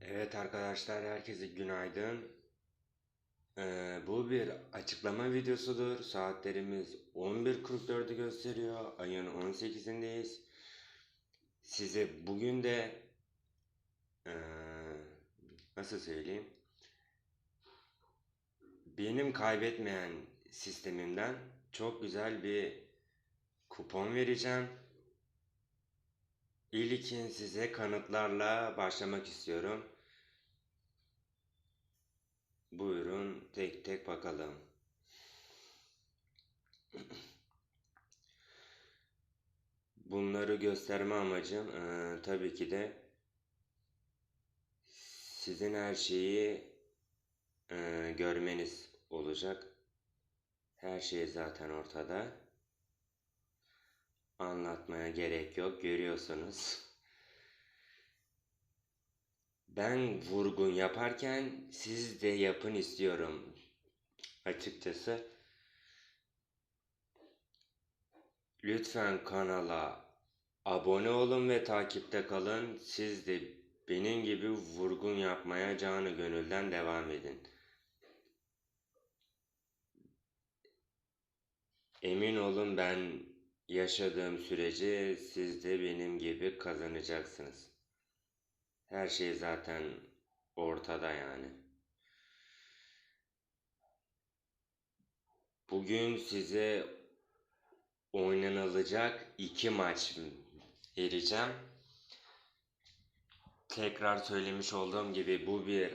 Evet arkadaşlar herkese günaydın. Ee, bu bir açıklama videosudur. Saatlerimiz 11.44'ü gösteriyor. Ayın 18'indeyiz. Size bugün de ee, nasıl söyleyeyim? Benim kaybetmeyen sistemimden çok güzel bir kupon vereceğim. İlkin size kanıtlarla başlamak istiyorum. Buyurun tek tek bakalım. Bunları gösterme amacım eee, tabii ki de sizin her şeyi eee, görmeniz olacak. Her şey zaten ortada. Anlatmaya gerek yok, görüyorsunuz. Ben vurgun yaparken siz de yapın istiyorum açıkçası. Lütfen kanala abone olun ve takipte kalın. Siz de benim gibi vurgun yapmaya canı gönülden devam edin. Emin olun ben yaşadığım sürece siz de benim gibi kazanacaksınız. Her şey zaten ortada yani. Bugün size oynanılacak iki maç vereceğim. Tekrar söylemiş olduğum gibi bu bir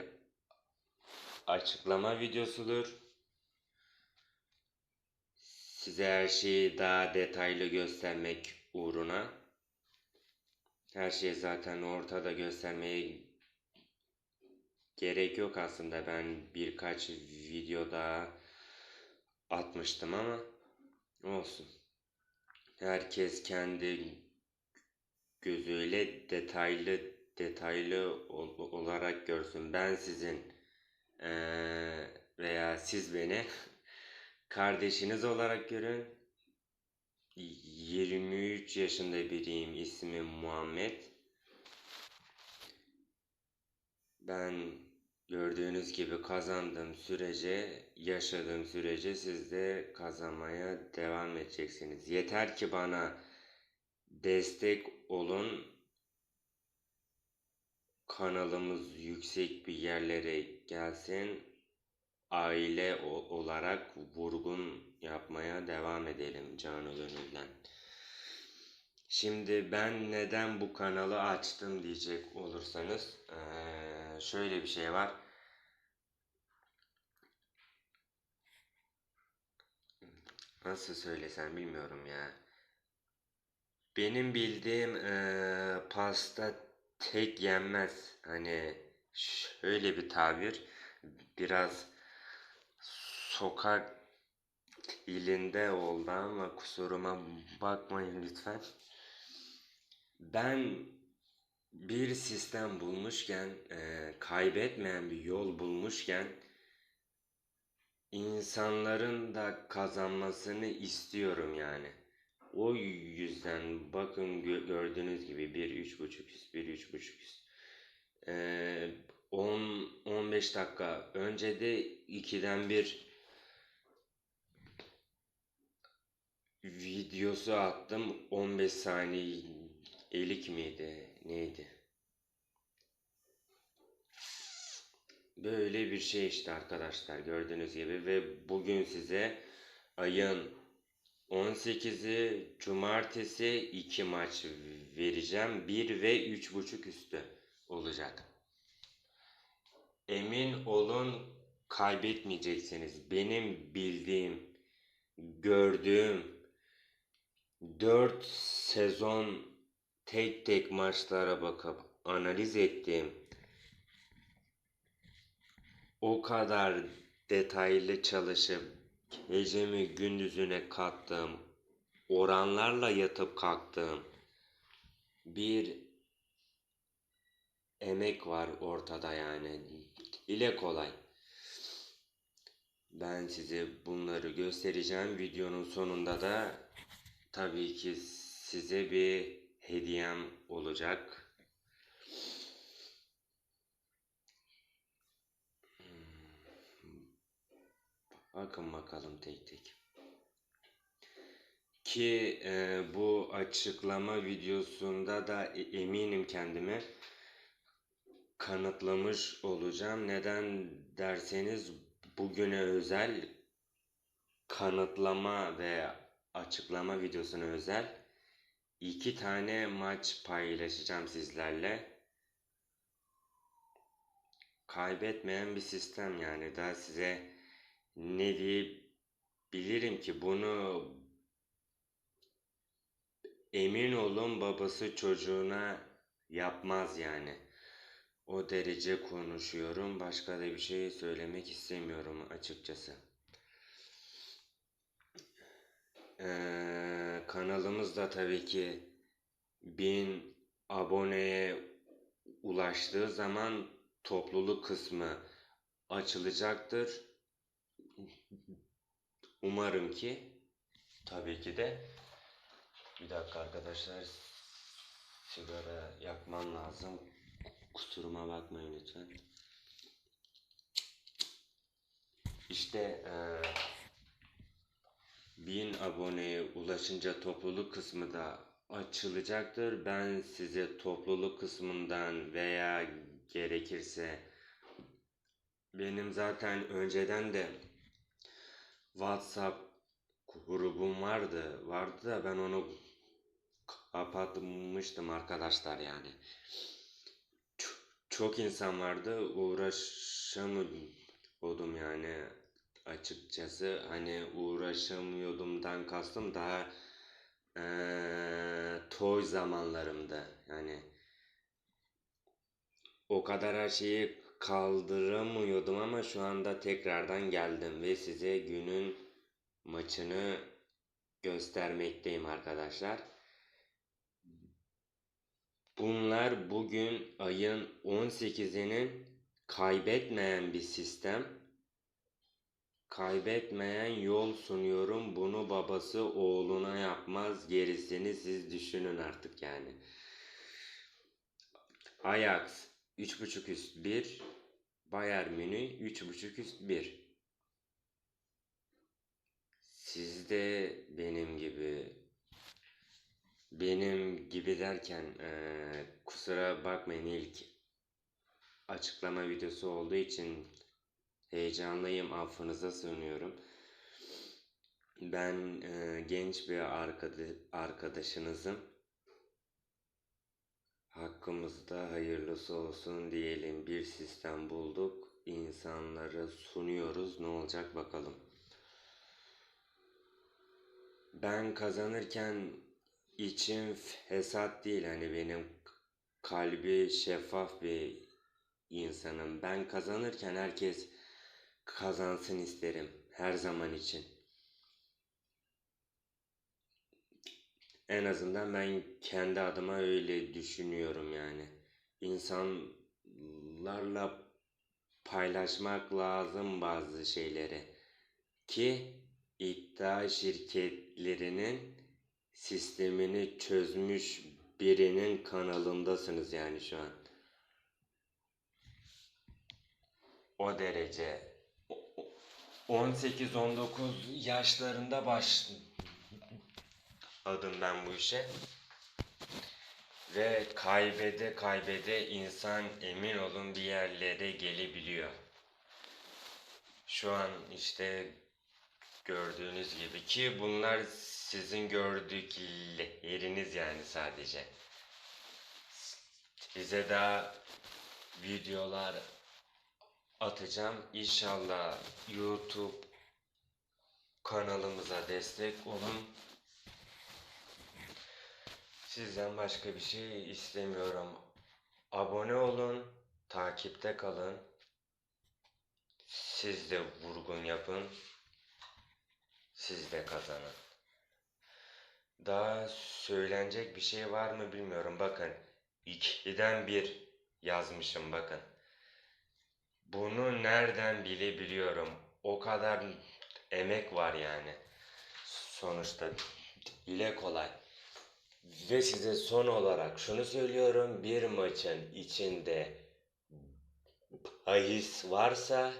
açıklama videosudur. Size her şeyi daha detaylı göstermek uğruna. Her şey zaten ortada göstermeye gerek yok aslında. Ben birkaç video daha atmıştım ama olsun. Herkes kendi gözüyle detaylı detaylı ol- olarak görsün. Ben sizin veya siz beni kardeşiniz olarak görün. 23 yaşında biriyim. İsmim Muhammed. Ben gördüğünüz gibi kazandığım sürece, yaşadığım sürece siz de kazanmaya devam edeceksiniz. Yeter ki bana destek olun. Kanalımız yüksek bir yerlere gelsin. Aile olarak vurgun yapmaya devam edelim canı gönülden. Şimdi ben neden bu kanalı açtım diyecek olursanız şöyle bir şey var. Nasıl söylesem bilmiyorum ya. Benim bildiğim eee, pasta tek yenmez. Hani şöyle bir tabir. Biraz sokak dilinde oldu ama kusuruma bakmayın lütfen. Ben bir sistem bulmuşken, eee, kaybetmeyen bir yol bulmuşken insanların da kazanmasını istiyorum yani. O yüzden bakın gö- gördüğünüz gibi bir üç buçuk üst, bir üç buçuk üst. Eee 10 15 dakika önce de 2'den bir videosu attım. 15 saniyelik miydi? Neydi? Böyle bir şey işte arkadaşlar gördüğünüz gibi ve bugün size ayın 18'i cumartesi 2 maç vereceğim. 1 ve 3.5 üstü olacak. Emin olun kaybetmeyeceksiniz. Benim bildiğim, gördüğüm 4 sezon tek tek maçlara bakıp analiz ettiğim o kadar detaylı çalışıp gecemi gündüzüne kattığım oranlarla yatıp kalktığım bir emek var ortada yani. İle kolay. Ben size bunları göstereceğim. Videonun sonunda da tabii ki size bir hediyem olacak. Hmm. Bakın bakalım tek tek. Ki e, bu açıklama videosunda da e, eminim kendimi kanıtlamış olacağım. Neden derseniz bugüne özel kanıtlama ve açıklama videosuna özel iki tane maç paylaşacağım sizlerle. Kaybetmeyen bir sistem yani daha size ne diyebilirim ki bunu emin olun babası çocuğuna yapmaz yani. O derece konuşuyorum. Başka da bir şey söylemek istemiyorum açıkçası. Ee, kanalımız da tabii ki 1000 aboneye ulaştığı zaman topluluk kısmı açılacaktır. Umarım ki tabii ki de bir dakika arkadaşlar sigara yakmam lazım. Kusuruma bakmayın lütfen. İşte eee 1000 aboneye ulaşınca topluluk kısmı da açılacaktır. Ben size topluluk kısmından veya gerekirse benim zaten önceden de WhatsApp grubum vardı. Vardı da ben onu kapatmıştım arkadaşlar yani. Ç- Çok insan vardı uğraşamıyordum yani açıkçası hani uğraşamıyordumdan kastım daha eee toy zamanlarımda yani o kadar her şeyi kaldıramıyordum ama şu anda tekrardan geldim ve size günün maçını göstermekteyim arkadaşlar. Bunlar bugün ayın 18'inin kaybetmeyen bir sistem. Kaybetmeyen yol sunuyorum. Bunu babası oğluna yapmaz. Gerisini siz düşünün artık yani. Ajax 3.5 üst 1. Bayern Münih 3.5 üst 1. Siz de benim gibi benim gibi derken eee, kusura bakmayın ilk açıklama videosu olduğu için heyecanlıyım affınıza sığınıyorum. Ben eee, genç bir arkada- arkadaşınızım. Hakkımızda hayırlısı olsun diyelim. Bir sistem bulduk. insanlara sunuyoruz. Ne olacak bakalım. Ben kazanırken içim fesat değil. Hani benim kalbi şeffaf bir insanım. Ben kazanırken herkes kazansın isterim. Her zaman için. En azından ben kendi adıma öyle düşünüyorum yani. İnsanlarla paylaşmak lazım bazı şeyleri. Ki iddia şirketlerinin sistemini çözmüş birinin kanalındasınız yani şu an. O derece. 18-19 yaşlarında başladım ben bu işe. Ve kaybede kaybede insan emin olun bir yerlere gelebiliyor. Şu an işte gördüğünüz gibi ki bunlar sizin gördükleriniz yani sadece. Size daha videolar atacağım. İnşallah YouTube kanalımıza destek olun. Sizden başka bir şey istemiyorum. Abone olun, takipte kalın. Siz de vurgun yapın. Siz de kazanın. Daha söylenecek bir şey var mı bilmiyorum. Bakın, ikiden bir yazmışım bakın. Bunu nereden bilebiliyorum? O kadar emek var yani. Sonuçta dile kolay. Ve size son olarak şunu söylüyorum. Bir maçın içinde bahis varsa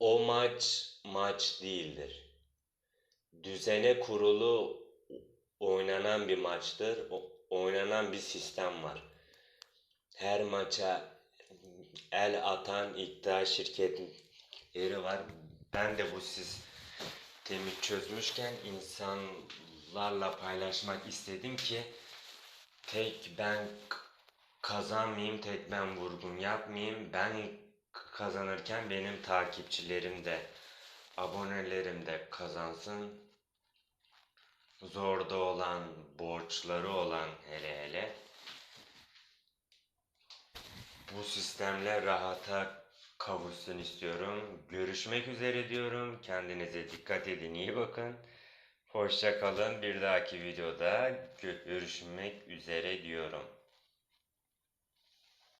O maç maç değildir. Düzene kurulu oynanan bir maçtır. O- oynanan bir sistem var. Her maça el atan iddia şirketleri var. Ben de bu sistemi çözmüşken insanlarla paylaşmak istedim ki tek ben kazanmayayım, tek ben vurgun yapmayayım. Ben kazanırken benim takipçilerim de, abonelerim de kazansın. Zorda olan, borçları olan hele hele bu sistemle rahata kavuşsun istiyorum. Görüşmek üzere diyorum. Kendinize dikkat edin, iyi bakın. Hoşça kalın. Bir dahaki videoda gö- görüşmek üzere diyorum.